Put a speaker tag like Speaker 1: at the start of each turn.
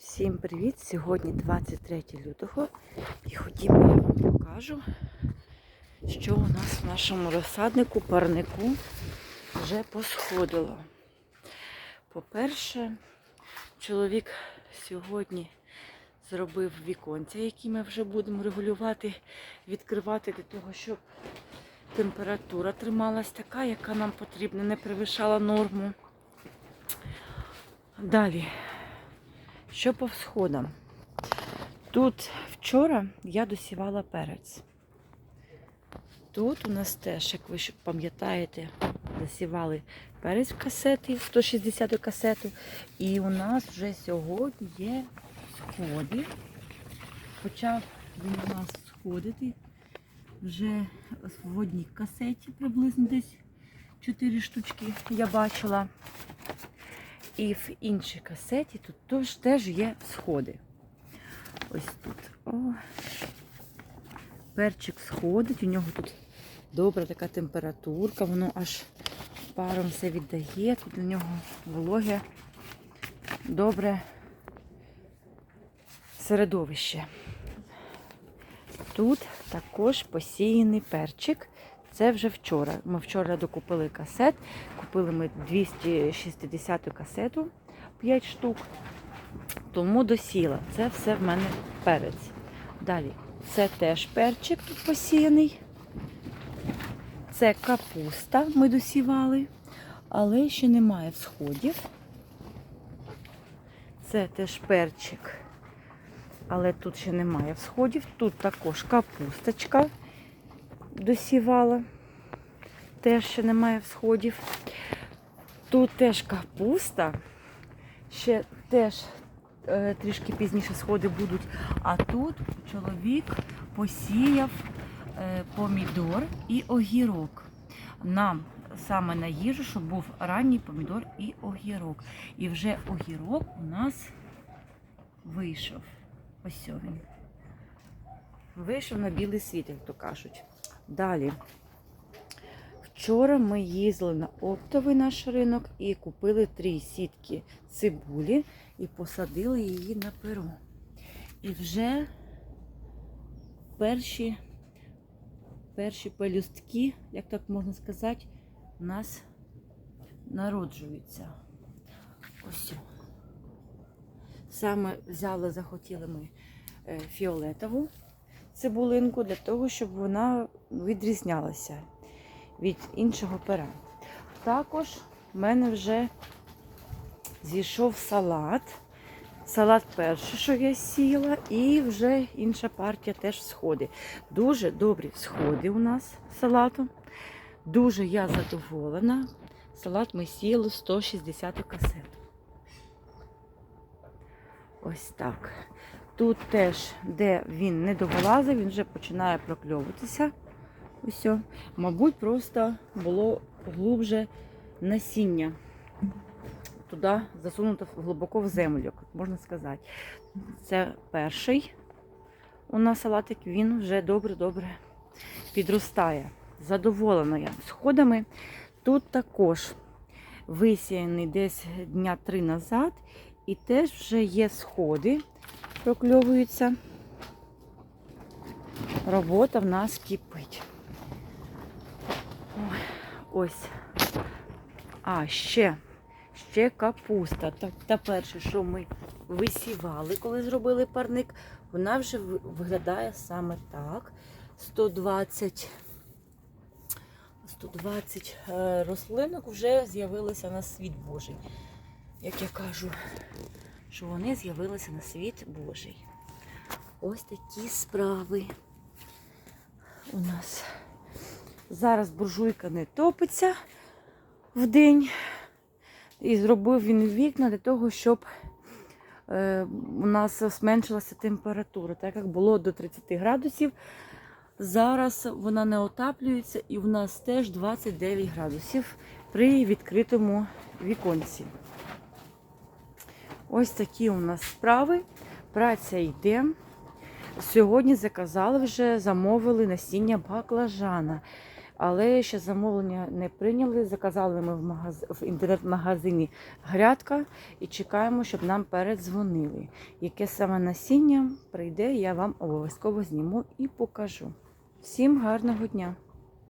Speaker 1: Всім привіт! Сьогодні 23 лютого і ходімо, я вам покажу, що у нас в нашому розсаднику, парнику вже посходило. По-перше, чоловік сьогодні зробив віконця, які ми вже будемо регулювати, відкривати для того, щоб температура трималась така, яка нам потрібна, не перевищала норму. Далі. Що по всходам? Тут вчора я досівала перець. Тут у нас теж, як ви пам'ятаєте, досівали перець в касети, 160 касету. І у нас вже сьогодні є сходи. Почав він у нас сходити вже в одній касеті приблизно десь 4 штучки я бачила. І в іншій касеті тут теж, є сходи. Ось тут. О. Перчик сходить, у нього тут добра така температурка, воно аж паром все віддає, тут у нього вологе, добре середовище. Тут також посіяний перчик. Це вже вчора. Ми вчора докупили касет. Купили ми 260 касету 5 штук. Тому досіла. Це все в мене перець. Далі, це теж перчик тут посіяний. Це капуста ми досівали, але ще немає всходів. Це теж перчик, але тут ще немає всходів. Тут також капусточка досівала. Теж ще немає всходів. Тут теж капуста. Ще теж е, трішки пізніше сходи будуть. А тут чоловік посіяв е, помідор і огірок. Нам саме на їжу, щоб був ранній помідор і огірок. І вже огірок у нас вийшов. Ось він. Вийшов на білий світ, як то кажуть. Далі. Вчора ми їздили на оптовий наш ринок і купили три сітки цибулі і посадили її на перо. І вже перші, перші пелюстки, як так можна сказати, у нас народжуються. Ось. Саме взяли, захотіли ми е, фіолетову цибулинку для того, щоб вона відрізнялася від іншого пера. Також в мене вже зійшов салат. Салат перший, що я сіла, і вже інша партія теж сходи. Дуже добрі сходи у нас салату. Дуже я задоволена. Салат ми сіяли 160 касету. Ось так. Тут теж, де він не довилазив, він вже починає прокльовуватися. Ось. Мабуть, просто було глубже насіння. Туди засунуто глибоко в землю, можна сказати. Це перший у нас салатик, він вже добре-добре підростає. Задоволена я сходами. Тут також висіяний десь дня три назад, і теж вже є сходи, прокльовуються. Робота в нас кипить. Ой, ось. А, ще, ще капуста. Та, та перше, що ми висівали, коли зробили парник, вона вже виглядає саме так. 120, 120 е, рослинок вже з'явилися на світ Божий. Як я кажу, що вони з'явилися на світ Божий. Ось такі справи у нас. Зараз буржуйка не топиться в день. І зробив він вікна для того, щоб е, у нас зменшилася температура. Так як було до 30 градусів, зараз вона не отаплюється і в нас теж 29 градусів при відкритому віконці. Ось такі у нас справи. Праця йде. Сьогодні заказали вже, замовили насіння баклажана. але ще замовлення не прийняли. Заказали ми в, магаз... в інтернет-магазині грядка і чекаємо, щоб нам передзвонили. Яке саме насіння прийде, я вам обов'язково зніму і покажу. Всім гарного дня!